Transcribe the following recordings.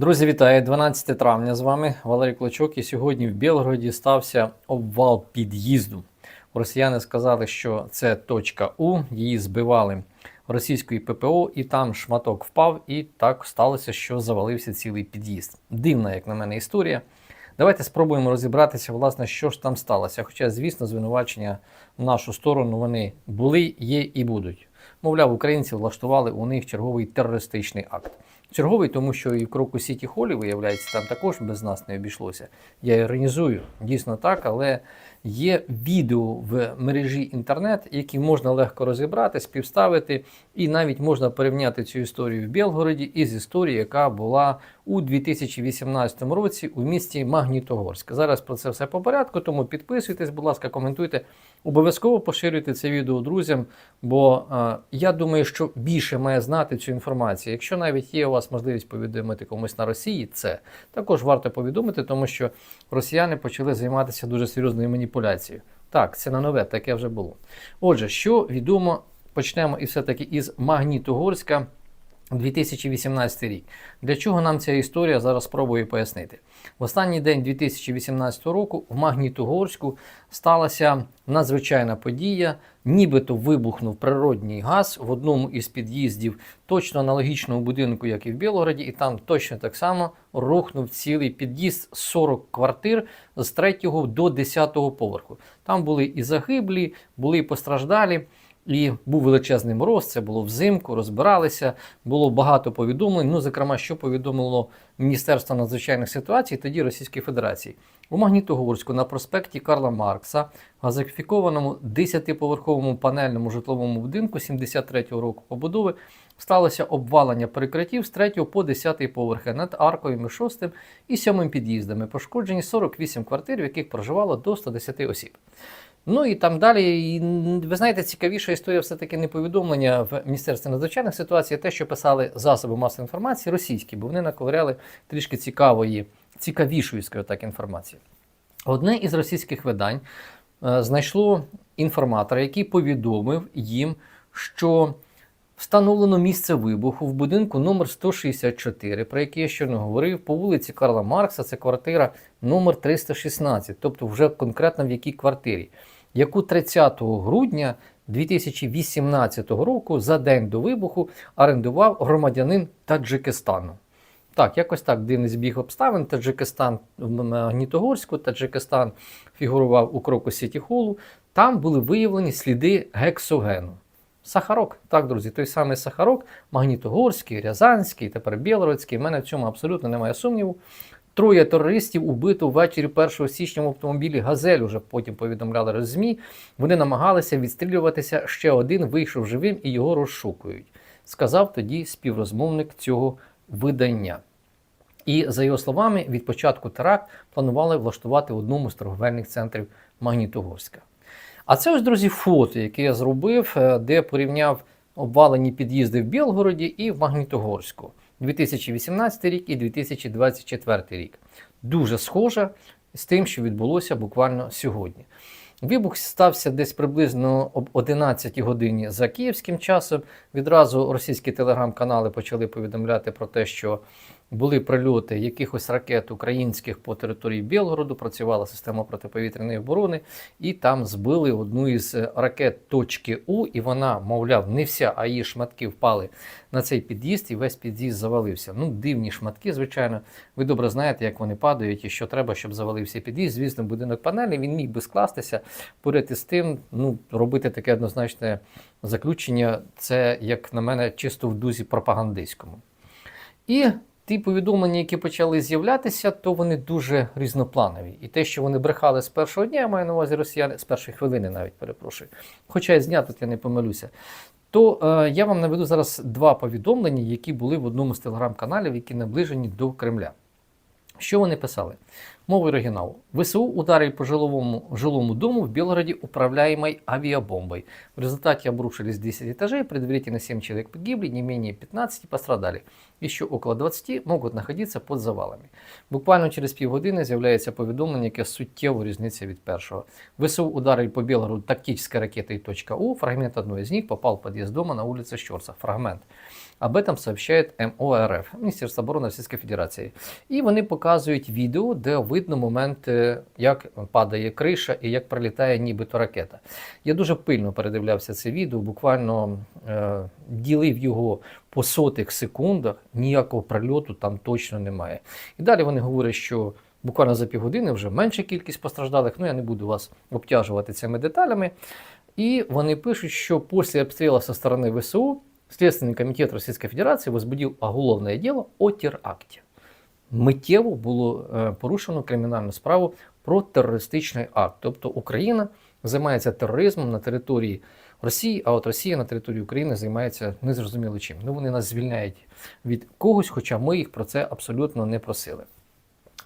Друзі, вітаю! 12 травня з вами Валерій Клочок. І сьогодні в Білгороді стався обвал під'їзду. Росіяни сказали, що це точка У, її збивали російської ППО, і там шматок впав, і так сталося, що завалився цілий під'їзд. Дивна, як на мене, історія. Давайте спробуємо розібратися, власне, що ж там сталося. Хоча, звісно, звинувачення в нашу сторону вони були, є і будуть. Мовляв, українці влаштували у них черговий терористичний акт. Черговий, тому що і в кроку Сіті Холі, виявляється, там також без нас не обійшлося. Я іронізую, дійсно так, але є відео в мережі інтернет, які можна легко розібрати, співставити, і навіть можна порівняти цю історію в Білгороді із історією, яка була у 2018 році у місті Магнітогорськ. Зараз про це все по порядку, тому підписуйтесь, будь ласка, коментуйте. Обов'язково поширюйте це відео друзям, бо е, я думаю, що більше має знати цю інформацію. Якщо навіть є у вас можливість повідомити комусь на Росії, це також варто повідомити, тому що росіяни почали займатися дуже серйозною маніпуляцією. Так, це на нове, таке вже було. Отже, що відомо, почнемо і все-таки із Магнітогорська. 2018 рік. Для чого нам ця історія зараз спробую пояснити? В останній день 2018 року в Магнітогорську сталася надзвичайна подія, нібито вибухнув природній газ в одному із під'їздів точно аналогічного будинку, як і в Білгороді, і там точно так само рухнув цілий під'їзд 40 квартир з 3 до 10 поверху. Там були і загиблі, були і постраждалі. І був величезний мороз, це було взимку, розбиралися, було багато повідомлень. Ну, зокрема, що повідомило Міністерство надзвичайних ситуацій тоді Російської Федерації. У Магнітогорську на проспекті Карла Маркса, газифікованому 10-поверховому панельному житловому будинку 73-го року побудови, сталося обвалення перекриттів з 3 по 10 поверхи над аркою 6 і 7 під'їздами. Пошкоджені 48 квартир, в яких проживало до 110 осіб. Ну і там далі, і, ви знаєте, цікавіша історія все-таки не повідомлення в Міністерстві надзвичайних ситуацій, а те, що писали засоби масової інформації російські, бо вони наковиряли трішки цікавої, цікавішої, скажімо так, інформації. Одне із російських видань е, знайшло інформатора, який повідомив їм, що встановлено місце вибуху в будинку номер 164, про який я щойно говорив, по вулиці Карла Маркса, це квартира номер 316, тобто вже конкретно в якій квартирі, яку 30 грудня 2018 року за день до вибуху орендував громадянин Таджикистану. Так, якось так дивний збіг обставин. Таджикистан в Магнітогорську, Таджикистан фігурував у кроку Сіті Холу. Там були виявлені сліди гексогену. Сахарок, так, друзі, той самий Сахарок, Магнітогорський, Рязанський, тепер Білородський. У мене в цьому абсолютно немає сумніву. Троє терористів убито ввечері 1 січня в автомобілі Газель. Уже потім повідомляли ЗМІ. Вони намагалися відстрілюватися. Ще один вийшов живим і його розшукують. Сказав тоді співрозмовник цього видання. І за його словами, від початку теракт планували влаштувати в одному з торговельних центрів Магнітогорська. А це ось, друзі, фото, яке я зробив, е, де порівняв обвалені під'їзди в Білгороді і в Магнітогорську 2018 рік і 2024 рік. Дуже схожа з тим, що відбулося буквально сьогодні. Вибух стався десь приблизно об 11 годині за київським часом. Відразу російські телеграм-канали почали повідомляти про те, що були прильоти якихось ракет українських по території Білгороду, працювала система протиповітряної оборони, і там збили одну із ракет точки У, і вона, мовляв, не вся, а її шматки впали на цей під'їзд, і весь під'їзд завалився. Ну, дивні шматки, звичайно. Ви добре знаєте, як вони падають і що треба, щоб завалився під'їзд. Звісно, будинок панелі він міг би скластися. Поряд із тим, ну, робити таке однозначне заключення, це, як на мене, чисто в дузі пропагандистському. І ті повідомлення, які почали з'являтися, то вони дуже різнопланові. І те, що вони брехали з першого дня, я маю на увазі росіяни, з першої хвилини навіть перепрошую. Хоча я знято, я не помилюся. То е, я вам наведу зараз два повідомлення, які були в одному з телеграм-каналів, які наближені до Кремля. Що вони писали? Мова оригиналу. ВСУ ударили по жилому, жилому дому в Белгороде управляемой авиабомбой. В результате обрушились 10 этажей, предварительно 7 человек погибли, не менее 15 пострадали. Еще около 20 можуть знаходитися під завалами. Буквально через півгодини з'являється повідомлення, яке суттєво різниця від першого. ВСУ ударили по Белгороду тактической ракетой .У. Фрагмент одной из них попал в подъезд дома на улице Щорса. Фрагмент. Об этом сообщает МОРФ, Міністерство оборони Російської Федерації. І вони показують відео, де видно момент, е, як падає криша і як прилітає нібито ракета. Я дуже пильно передивлявся це відео, буквально е, ділив його по сотих секундах, ніякого прильоту там точно немає. І далі вони говорять, що буквально за півгодини вже менша кількість постраждалих. Ну я не буду вас обтяжувати цими деталями. І вони пишуть, що після обстрілу со сторони ВСУ Следственный комітет Російської Федерації возбудив уголовне діло о теракті. Миттєво було е, порушено кримінальну справу про терористичний акт. Тобто Україна займається тероризмом на території Росії, а от Росія на території України займається незрозуміло чим. Ну вони нас звільняють від когось, хоча ми їх про це абсолютно не просили.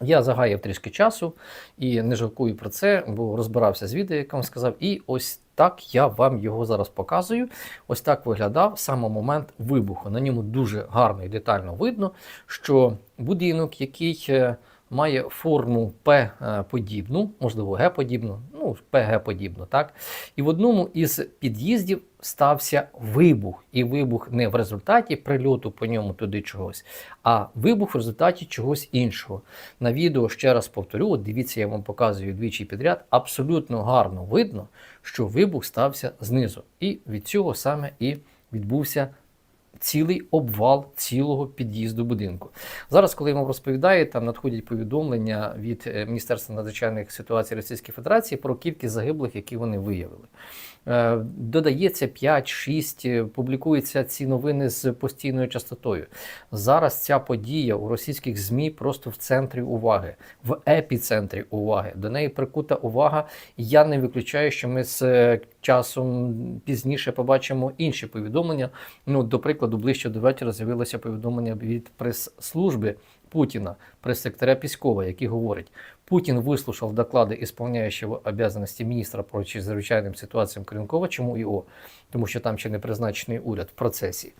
Я загаяв трішки часу і не жалкую про це, бо розбирався з відео, як вам сказав, і ось так я вам його зараз показую. Ось так виглядав саме момент вибуху. На ньому дуже гарно і детально видно, що будинок, який е, має форму П-подібну, можливо, Г-подібну, ну, ПГ-подібну, так? І в одному із під'їздів стався вибух. І вибух не в результаті прильоту по ньому туди чогось, а вибух в результаті чогось іншого. На відео ще раз повторю, от дивіться, я вам показую двічі підряд. Абсолютно гарно видно, що вибух стався знизу. І від цього саме і відбувся цілий обвал цілого під'їзду будинку. Зараз, коли я вам розповідаю, там надходять повідомлення від е, Міністерства надзвичайних ситуацій Російської Федерації про кількість загиблих, які вони виявили. Е, Додається 5-6, публікуються ці новини з постійною частотою. Зараз ця подія у російських ЗМІ просто в центрі уваги, в епіцентрі уваги. До неї прикута увага. Я не виключаю, що ми з е, часом пізніше побачимо інші повідомлення. Ну, до прикладу, ближче до вечора з'явилося повідомлення від прес-служби Путіна, прес-сектора Піскова, який говорить, Путин выслушал доклады исполняющего обязанности міністра по чрезвичайним ситуаціям Кренкова. Чому ІО? Тому що там ще не призначений уряд в процесі.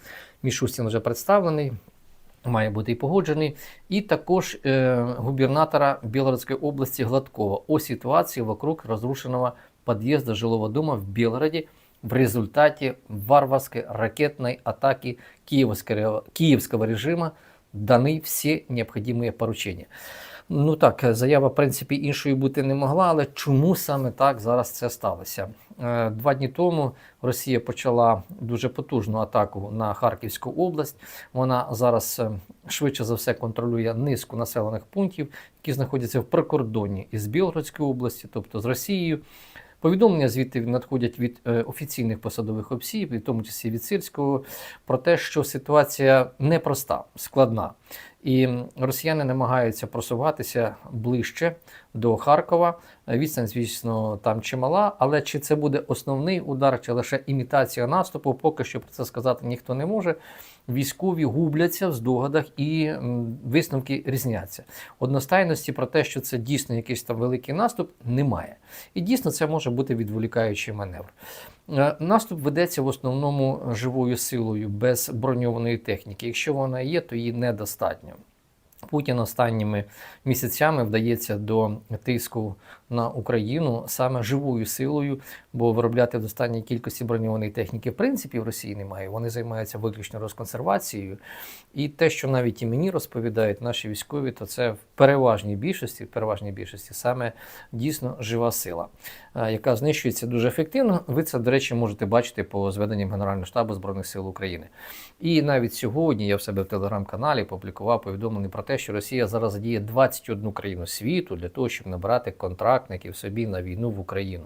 Мішустін вже представлений. Має бути і погоджений, і також е, губернатора Білгородської області Гладкова о ситуації вокруг розрушеного під'їзду жилого дома в Белгороде в результате варварской ракетной атаки киевского, киевского режима даны все необходимые поручения. Ну так, заява, в принципі, іншою бути не могла, але чому саме так зараз це сталося? Е, Два дні тому Росія почала дуже потужну атаку на Харківську область. Вона зараз е, швидше за все контролює низку населених пунктів, які знаходяться в прикордонні із Білгородської області, тобто з Росією. Повідомлення звідти надходять від е, офіційних посадових осіб, в тому числі від Сирського, про те, що ситуація непроста, складна. І росіяни намагаються просуватися ближче до Харкова. Відстань, звісно, там чимала, але чи це буде основний удар, чи лише імітація наступу, поки що про це сказати ніхто не може. Військові губляться в здогадах і висновки різняться. Одностайності про те, що це дійсно якийсь там великий наступ, немає. І дійсно це може бути відволікаючий маневр. Е, наступ ведеться в основному живою силою без броньованої техніки. Якщо вона є, то її недостатньо. Путін останніми місяцями вдається до тиску на Україну саме живою силою, бо виробляти в достатній кількості броньованої техніки в принципі в Росії немає. Вони займаються виключно розконсервацією. І те, що навіть і мені розповідають наші військові, то це в переважній більшості, в переважній більшості саме дійсно жива сила, яка знищується дуже ефективно. Ви це, до речі, можете бачити по зведенням Генерального штабу Збройних сил України. І навіть сьогодні я в себе в телеграм-каналі публікував повідомлення про те, що Росія зараз задіє 21 країну світу для того, щоб набрати контрактників собі на війну в Україну.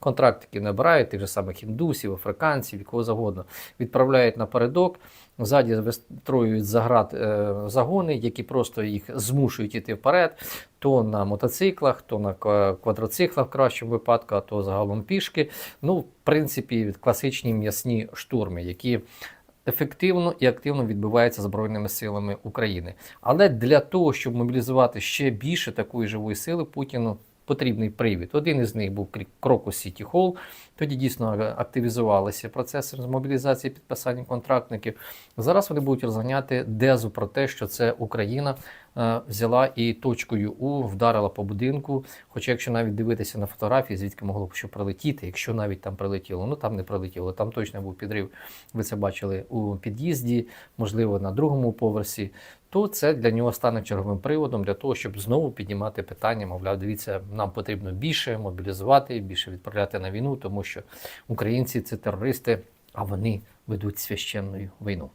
Контрактики набирають тих же самих індусів, африканців, кого завгодно, відправляють напередок, ззаді вистроюють заград е, загони, які просто їх змушують іти вперед, то на мотоциклах, то на квадроциклах в кращому випадку, а то загалом пішки. Ну, в принципі, класичні м'ясні штурми, які ефективно і активно відбувається Збройними силами України. Але для того, щоб мобілізувати ще більше такої живої сили, Путіну потрібний привід. Один із них був Крокус Сіті Холл. Тоді дійсно активізувалися процеси з мобілізації підписання контрактників. Зараз вони будуть розганяти дезу про те, що це Україна е, взяла і точкою У вдарила по будинку. Хоча, якщо навіть дивитися на фотографії, звідки могло б що прилетіти, якщо навіть там прилетіло, ну там не прилетіло, там точно був підрив. Ви це бачили у під'їзді, можливо, на другому поверсі. То це для нього стане черговим приводом для того, щоб знову піднімати питання. Мовляв, дивіться, нам потрібно більше мобілізувати, більше відправляти на війну, тому що українці це терористи, а вони ведуть священну війну.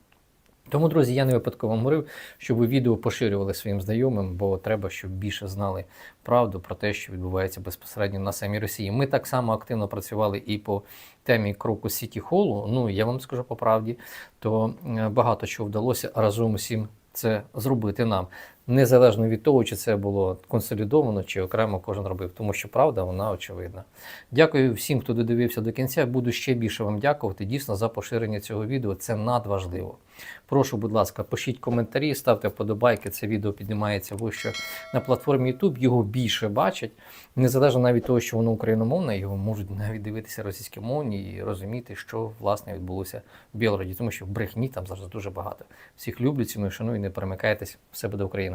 Тому, друзі, я не випадково говорив, щоб ви відео поширювали своїм знайомим, бо треба, щоб більше знали правду про те, що відбувається безпосередньо на самій Росії. Ми так само активно працювали і по темі кроку Сіті Холу. Ну я вам скажу по правді, то е, багато чого вдалося разом усім це зробити нам, незалежно від того, чи це було консолідовано, чи окремо кожен робив, тому що правда вона очевидна. Дякую всім, хто додивився до кінця. Буду ще більше вам дякувати дійсно за поширення цього відео. Це надважливо. Прошу, будь ласка, пишіть коментарі, ставте вподобайки. Це відео піднімається вище на платформі YouTube. Його більше бачать, незалежно навіть того, що воно україномовне, його можуть навіть дивитися російськомовні і розуміти, що власне відбулося в Білгороді, тому що брехні там зараз дуже багато. Всіх люблю, ціную, шаную, не перемикайтесь. Все буде Україна.